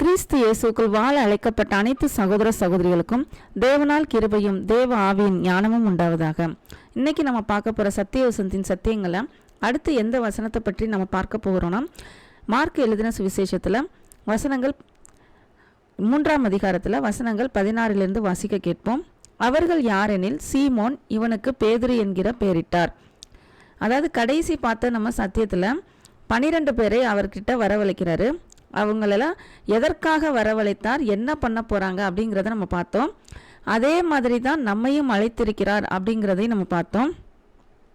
கிறிஸ்து இயேசுக்குள் வாழ அழைக்கப்பட்ட அனைத்து சகோதர சகோதரிகளுக்கும் தேவனால் கிருபையும் தேவ ஆவியின் ஞானமும் உண்டாவதாக. இன்னைக்கு நம்ம பார்க்க போகிற சத்திய வசந்தின் சத்தியங்களை அடுத்து எந்த வசனத்தை பற்றி நம்ம பார்க்க போகிறோன்னா மார்க் எழுதின சுவிசேஷத்தில் வசனங்கள் மூன்றாம் அதிகாரத்தில் வசனங்கள் பதினாறிலிருந்து வாசிக்க கேட்போம். அவர்கள் யாரெனில் சீமோன் இவனுக்கு பேதுரு என்கிற பெயரிட்டார் அதாவது கடைசி பார்த்த நம்ம சத்தியத்தில் பனிரெண்டு பேரை அவர்கிட்ட வரவழைக்கிறாரு. அவங்களெல்லாம் எதற்காக வரவழைத்தார் என்ன பண்ண போகிறாங்க அப்படிங்கிறத நம்ம பார்த்தோம். அதே மாதிரி தான் நம்மையும் அழைத்திருக்கிறார் அப்படிங்கிறதையும் நம்ம பார்த்தோம்.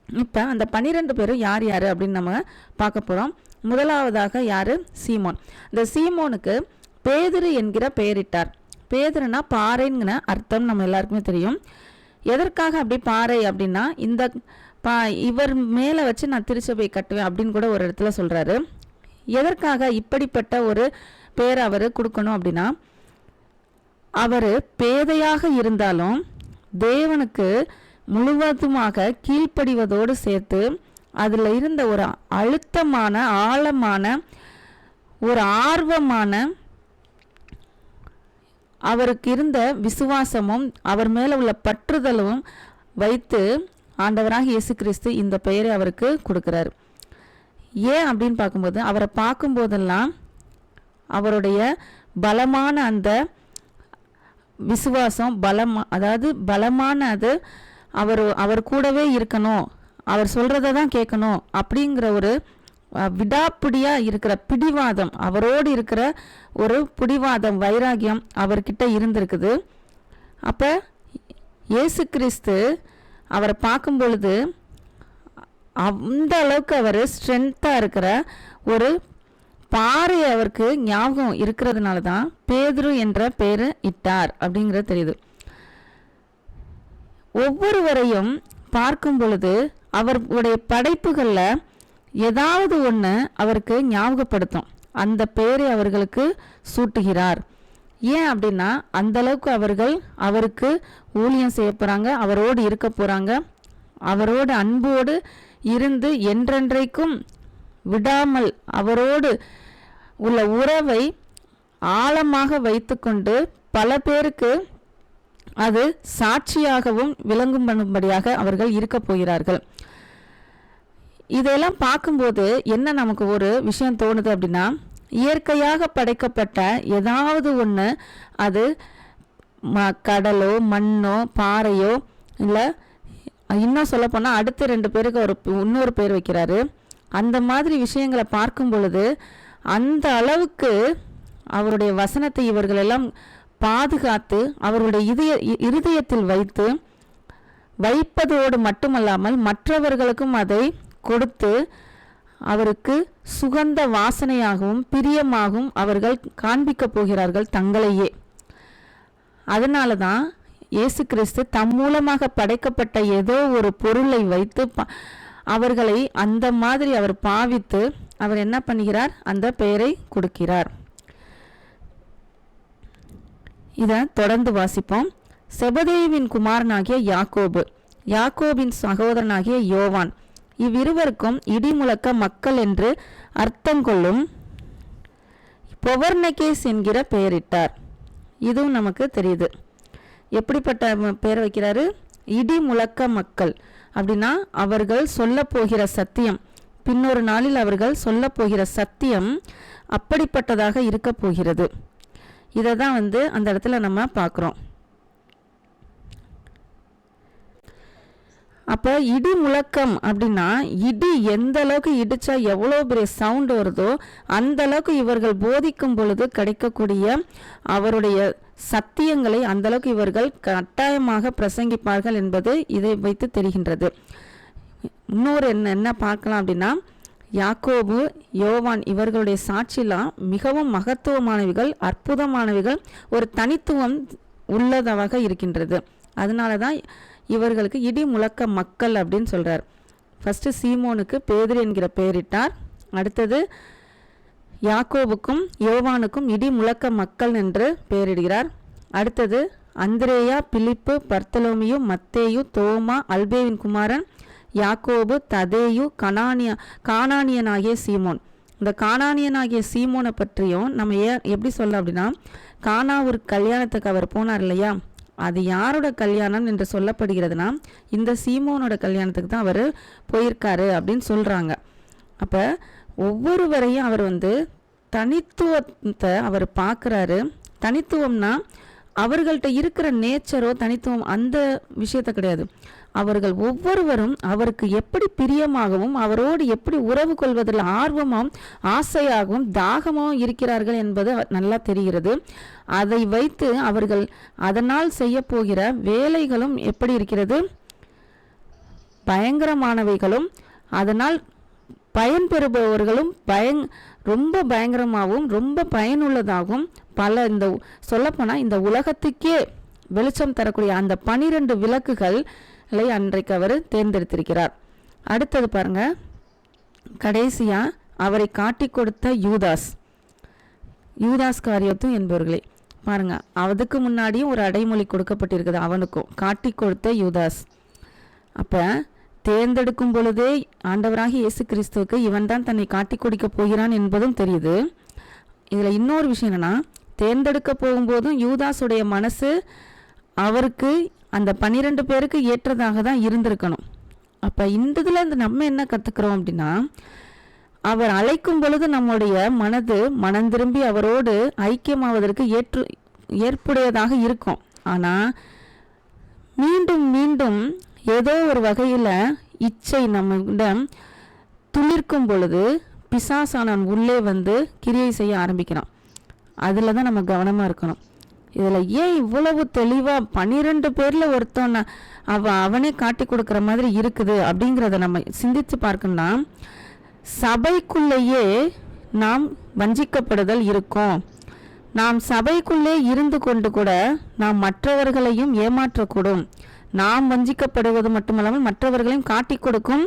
இப்போ அந்த பன்னிரெண்டு பேரும் யார் யார் அப்படின்னு நம்ம பார்க்க போகிறோம் முதலாவதாக யார்? சீமோன். இந்த சீமோனுக்கு பேதுரு என்கிற பெயரிட்டார். பேதுருனா பாறைங்கிற அர்த்தம் நம்ம எல்லாருக்குமே தெரியும். எதற்காக அப்படி பாறை அப்படின்னா இந்த பா இவர் மேலே வச்சு நான் திருச்சபை கட்டுவேன் அப்படின்னு கூட ஒரு இடத்துல சொல்கிறாரு எதற்காக இப்படிப்பட்ட ஒரு பேர் அவர் கொடுக்கணும் அப்படின்னா அவர் பேதையாக இருந்தாலும் தேவனுக்கு முழுவதுமாக கீழ்ப்படிவதோடு சேர்த்து அதில் இருந்த ஒரு அழுத்தமான ஆழமான ஒரு ஆர்வமான அவருக்கு இருந்த விசுவாசமும் அவர் மேலே உள்ள பற்றுதலும் வைத்து ஆண்டவராக இயேசு கிறிஸ்து இந்த பெயரை அவருக்கு கொடுக்குறாரு. ஏன் அப்படின்னு பார்க்கும்போது அவரை பார்க்கும்போதெல்லாம் அவருடைய பலமான அந்த விசுவாசம் பலம் அதாவது பலமான அது அவர் அவர் கூடவே இருக்கணும் அவர் சொல்கிறத தான் கேட்கணும் அப்படிங்கிற ஒரு விடாப்பிடியாக இருக்கிற பிடிவாதம் அவரோடு இருக்கிற ஒரு பிடிவாதம் வைராகியம் அவர்கிட்ட இருந்திருக்குது. அப்போ இயேசு கிறிஸ்து அவரை பார்க்கும் பொழுது அந்த அளவுக்கு அவர் ஸ்ட்ரென்த்தாக இருக்கிற ஒரு பாறை அவருக்கு ஞாபகம் இருக்கிறதுனால தான் பேதுரு என்ற பேர் இட்டார் அப்படிங்கிறது தெரியுது. ஒவ்வொருவரையும் பார்க்கும் பொழுது அவருடைய படைப்புகளில் ஏதாவது ஒன்று அவருக்கு ஞாபகப்படுத்தும். அந்த பேரை அவர்களுக்கு சூட்டுகிறார். ஏன் அப்படின்னா அந்த அளவுக்கு அவர்கள் அவருக்கு ஊழியம் செய்ய போகிறாங்க அவரோடு இருக்க போகிறாங்க அவரோடு அன்போடு இருந்து என்றென்றைக்கும் விடாமல் அவரோடு உள்ள உறவை ஆழமாக வைத்துக்கொண்டு பல பேருக்கு அது சாட்சியாகவும் விளங்கும் பண்ணும்படியாக அவர்கள் இருக்க போகிறார்கள். இதெல்லாம் பார்க்கும்போது என்ன நமக்கு ஒரு விஷயம் தோணுது அப்படின்னா இயற்கையாக படைக்கப்பட்ட ஏதாவது ஒன்று அது ம கடலோ மண்ணோ பாறையோ இல்லை இன்னும் சொல்லப்போனால் அடுத்த ரெண்டு பேருக்கு ஒரு இன்னொரு பேர் வைக்கிறாரு. அந்த மாதிரி விஷயங்களை பார்க்கும் பொழுது அந்த அளவுக்கு அவருடைய வசனத்தை இவர்கள் எல்லாம் பாதுகாத்து அவருடைய இதய இ- இருதயத்தில் வைத்து வைப்பதோடு மட்டுமல்லாமல் மற்றவர்களுக்கும் அதை கொடுத்து அவருக்கு சுகந்த வாசனையாகவும் பிரியமாகவும் அவர்கள் காண்பிக்கப் போகிறார்கள் தங்களையே. அதனால தான் இயேசு கிறிஸ்து தம் மூலமாக படைக்கப்பட்ட ஏதோ ஒரு பொருளை வைத்து ப- அவர்களை அந்த மாதிரி அவர் பாவித்து அவர் என்ன பண்ணுகிறார்? அந்த பெயரை கொடுக்கிறார். இதை தொடர்ந்து வாசிப்போம். செபதேவின் குமாரனாகிய யாக்கோபு யாக்கோபின் சகோதரனாகிய யோவான். இவ்விருவருக்கும் இடிமுழக்க மக்கள் என்று அர்த்தம் கொள்ளும் பொவர்னகேஸ் என்கிற பெயரிட்டார். இதுவும் நமக்கு தெரியுது. எப்படிப்பட்ட பேர் வைக்கிறாரு? இடி முழக்க மக்கள். அப்படின்னா அவர்கள் சொல்ல போகிற சத்தியம். பின்னொரு நாளில் அவர்கள் சொல்ல போகிற சத்தியம் அப்படிப்பட்டதாக இருக்க போகிறது. இதை தான் வந்து அந்த இடத்துல நம்ம பார்க்குறோம். அப்போ இடி முழக்கம் அப்படின்னா இடி எந்த அளவுக்கு இடிச்சா எவ்வளோ பெரிய சவுண்ட் வருதோ அந்த அளவுக்கு இவர்கள் போதிக்கும் பொழுது கிடைக்கக்கூடிய அவருடைய சத்தியங்களை அந்த அளவுக்கு இவர்கள் கட்டாயமாக பிரசங்கிப்பார்கள் என்பது இதை வைத்து தெரிகின்றது. இன்னொரு என்ன என்ன பார்க்கலாம் அப்படின்னா யாக்கோபு யோவான் இவர்களுடைய சாட்சிலாம் மிகவும் மகத்துவமானவைகள் அற்புதமானவைகள் ஒரு தனித்துவம் உள்ளதாக இருக்கின்றது. அதனால தான் இவர்களுக்கு இடி முழக்க மக்கள் அப்படின்னு சொல்கிறார் ஃபஸ்ட்டு சீமோனுக்கு பேதிரி என்கிற பெயரிட்டார். அடுத்தது யாக்கோபுக்கும் யோவானுக்கும் இடி முழக்க மக்கள் என்று பெயரிடுகிறார். அடுத்தது அந்திரேயா பிலிப்பு பர்த்தலோமியு மத்தேயு தோமா அல்பேவின் குமாரன் யாக்கோபு ததேயு கனானியா கானானியனாகிய சீமோன். இந்த கானானியனாகிய சீமோனை பற்றியும் நம்ம ஏ எப்படி சொல்ல அப்படின்னா கானா ஒரு கல்யாணத்துக்கு அவர் போனார் இல்லையா? அது யாரோட கல்யாணம் என்று சொல்லப்படுகிறதுனா இந்த சீமோனோட கல்யாணத்துக்கு தான் அவர் போயிருக்காரு அப்படின்னு சொல்கிறாங்க அப்போ ஒவ்வொருவரையும் அவர் வந்து தனித்துவத்தை அவர் பார்க்குறாரு. தனித்துவம்னா அவர்கள்ட்ட இருக்கிற நேச்சரோ தனித்துவம் அந்த விஷயத்த கிடையாது. அவர்கள் ஒவ்வொருவரும் அவருக்கு எப்படி பிரியமாகவும் அவரோடு எப்படி உறவு கொள்வதில் ஆர்வமும் ஆசையாகவும் தாகமாகவும் இருக்கிறார்கள் என்பது நல்லா தெரிகிறது. அதை வைத்து அவர்கள் அதனால் செய்யப்போகிற வேலைகளும் எப்படி இருக்கிறது? பயங்கரமானவைகளும் அதனால் பயன்பெறுபவர்களும் பயங் ரொம்ப பயங்கரமாகவும் ரொம்ப பயனுள்ளதாகவும் பல இந்த சொல்லப்போனால் இந்த உலகத்துக்கே வெளிச்சம் தரக்கூடிய அந்த பனிரெண்டு விளக்குகளை அன்றைக்கு அவர் தேர்ந்தெடுத்திருக்கிறார். அடுத்தது பாருங்க. கடைசியாக அவரை காட்டி கொடுத்த யூதாஸ். யூதாஸ் காரியத்தும் என்பவர்களே பாருங்க. அதுக்கு முன்னாடியும் ஒரு அடைமொழி கொடுக்கப்பட்டிருக்குது அவனுக்கும். காட்டி கொடுத்த யூதாஸ். அப்போ தேர்ந்தெடுக்கும் பொழுதே ஆண்டவராகி இயேசு கிறிஸ்துவுக்கு இவன் தான் தன்னை காட்டி கொடுக்க போகிறான் என்பதும் தெரியுது. இதில் இன்னொரு விஷயம் என்னென்னா தேர்ந்தெடுக்க போகும்போதும் யூதாஸுடைய மனசு அவருக்கு அந்த பன்னிரெண்டு பேருக்கு ஏற்றதாக தான் இருந்திருக்கணும். அப்போ இந்த இதில் இந்த நம்ம என்ன கற்றுக்குறோம் அப்படின்னா அவர் அழைக்கும் பொழுது நம்முடைய மனது மனம் திரும்பி அவரோடு ஐக்கியமாவதற்கு ஏற்று ஏற்புடையதாக இருக்கும். ஆனால் மீண்டும் மீண்டும் ஏதோ ஒரு வகையில் இச்சை நம்மிடம் துளிர்க்கும் பொழுது பிசாசானவன் உள்ளே வந்து கிரியை செய்ய ஆரம்பிக்கிறான். அதில் தான் நம்ம கவனமாக இருக்கணும். இதில் ஏன் இவ்வளவு தெளிவாக பன்னிரெண்டு பேரில் ஒருத்தன் அவ அவனே காட்டி கொடுக்குற மாதிரி இருக்குது அப்படிங்கிறத நம்ம சிந்தித்து பார்க்கணும்னா சபைக்குள்ளேயே நாம் வஞ்சிக்கப்படுதல் இருக்கும். நாம் சபைக்குள்ளே இருந்து கொண்டு கூட நாம் மற்றவர்களையும் ஏமாற்றக்கூடும். நாம் வஞ்சிக்கப்படுவது மட்டுமல்லாமல் மற்றவர்களையும் காட்டி கொடுக்கும்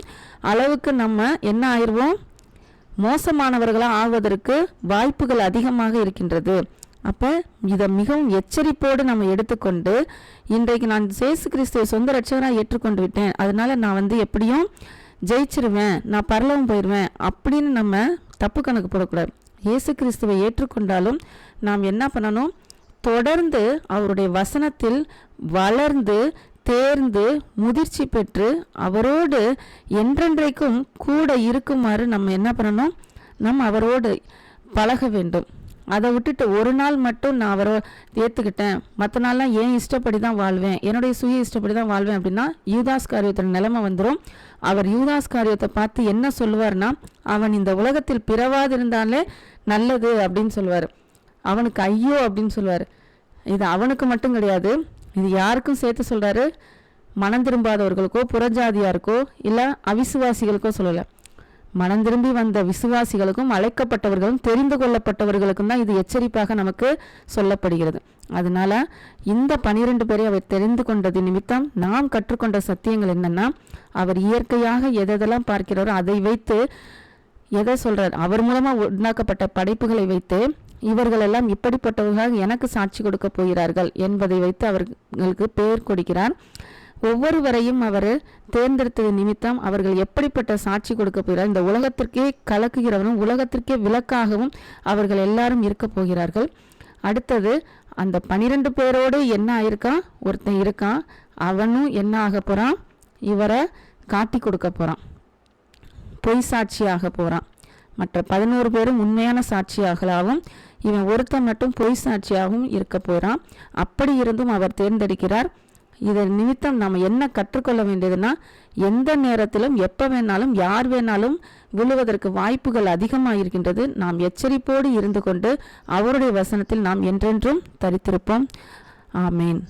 அளவுக்கு நம்ம என்ன ஆயிடுவோம்? மோசமானவர்களாக ஆவதற்கு வாய்ப்புகள் அதிகமாக இருக்கின்றது. அப்போ இதை மிகவும் எச்சரிப்போடு நம்ம எடுத்துக்கொண்டு இன்றைக்கு நான் சேசு கிறிஸ்துவை சொந்த ரட்சகராக ஏற்றுக்கொண்டு விட்டேன். அதனால நான் வந்து எப்படியும் ஜெயிச்சிருவேன் நான் பரலவும் போயிடுவேன் அப்படின்னு நம்ம தப்பு கணக்கு போடக்கூடாது. இயேசு கிறிஸ்துவை ஏற்றுக்கொண்டாலும் நாம் என்ன பண்ணணும்? தொடர்ந்து அவருடைய வசனத்தில் வளர்ந்து தேர்ந்து முதிர்ச்சி பெற்று அவரோடு என்றென்றைக்கும் கூட இருக்குமாறு நம்ம என்ன பண்ணணும்? நம்ம அவரோடு பழக வேண்டும். அதை விட்டுட்டு ஒரு நாள் மட்டும் நான் அவரை ஏற்றுக்கிட்டேன் மற்ற நாள்லாம் ஏன் இஷ்டப்படி தான் வாழ்வேன்? என்னுடைய சுய இஷ்டப்படி தான் வாழ்வேன் அப்படின்னா யூதாஸ் காரியத்தோட நிலைமை வந்துடும் அவர் யூதாஸ் காரியத்தை பார்த்து என்ன சொல்லுவார்னா அவன் இந்த உலகத்தில் பிறவாதிருந்தாலே நல்லது அப்படின்னு சொல்லுவார். அவனுக்கு ஐயோ அப்படின்னு சொல்லுவார். இது அவனுக்கு மட்டும் கிடையாது. இது யாருக்கும் சேர்த்து சொல்கிறாரு மனம் திரும்பாதவர்களுக்கோ புறஜாதியாருக்கோ இல்லை அவிசுவாசிகளுக்கோ சொல்லலை. மனம் திரும்பி வந்த விசுவாசிகளுக்கும் அழைக்கப்பட்டவர்களும் தெரிந்து கொள்ளப்பட்டவர்களுக்கும் தான் இது எச்சரிப்பாக நமக்கு சொல்லப்படுகிறது. அதனால இந்த பனிரெண்டு பேரை அவர் தெரிந்து கொண்டது நிமித்தம் நாம் கற்றுக்கொண்ட சத்தியங்கள் என்னன்னா அவர் இயற்கையாக எதெல்லாம் பார்க்கிறாரோ அதை வைத்து எதை சொல்றார்? அவர் மூலமா உண்டாக்கப்பட்ட படைப்புகளை வைத்து இவர்களெல்லாம் இப்படிப்பட்டவர்களாக எனக்கு சாட்சி கொடுக்க போகிறார்கள் என்பதை வைத்து அவர்களுக்கு பெயர் கொடுக்கிறார் ஒவ்வொருவரையும் அவர் தேர்ந்தெடுத்தது நிமித்தம் அவர்கள் எப்படிப்பட்ட சாட்சி கொடுக்க போகிறார் இந்த உலகத்திற்கே கலக்குகிறவனும் உலகத்திற்கே விளக்காகவும் அவர்கள் எல்லாரும் இருக்க போகிறார்கள். அடுத்தது அந்த பனிரெண்டு பேரோடு என்ன ஆயிருக்கான் ஒருத்தன் இருக்கான் அவனும் என்ன ஆக போகிறான் இவரை காட்டி கொடுக்க போகிறான் பொய் சாட்சியாக போகிறான் மற்ற பதினோரு பேரும் உண்மையான சாட்சியாகலாகவும் இவன் ஒருத்தன் மட்டும் பொய் சாட்சியாகவும் இருக்க போகிறான் அப்படி இருந்தும் அவர் தேர்ந்தெடுக்கிறார். இதன் நிமித்தம் நாம் என்ன கற்றுக்கொள்ள வேண்டியதுன்னா எந்த நேரத்திலும் எப்போ வேணாலும் யார் வேணாலும் விழுவதற்கு வாய்ப்புகள் அதிகமாக இருக்கின்றது நாம் எச்சரிப்போடு இருந்து கொண்டு அவருடைய வசனத்தில் நாம் என்றென்றும் தரித்திருப்போம். ஆமேன்.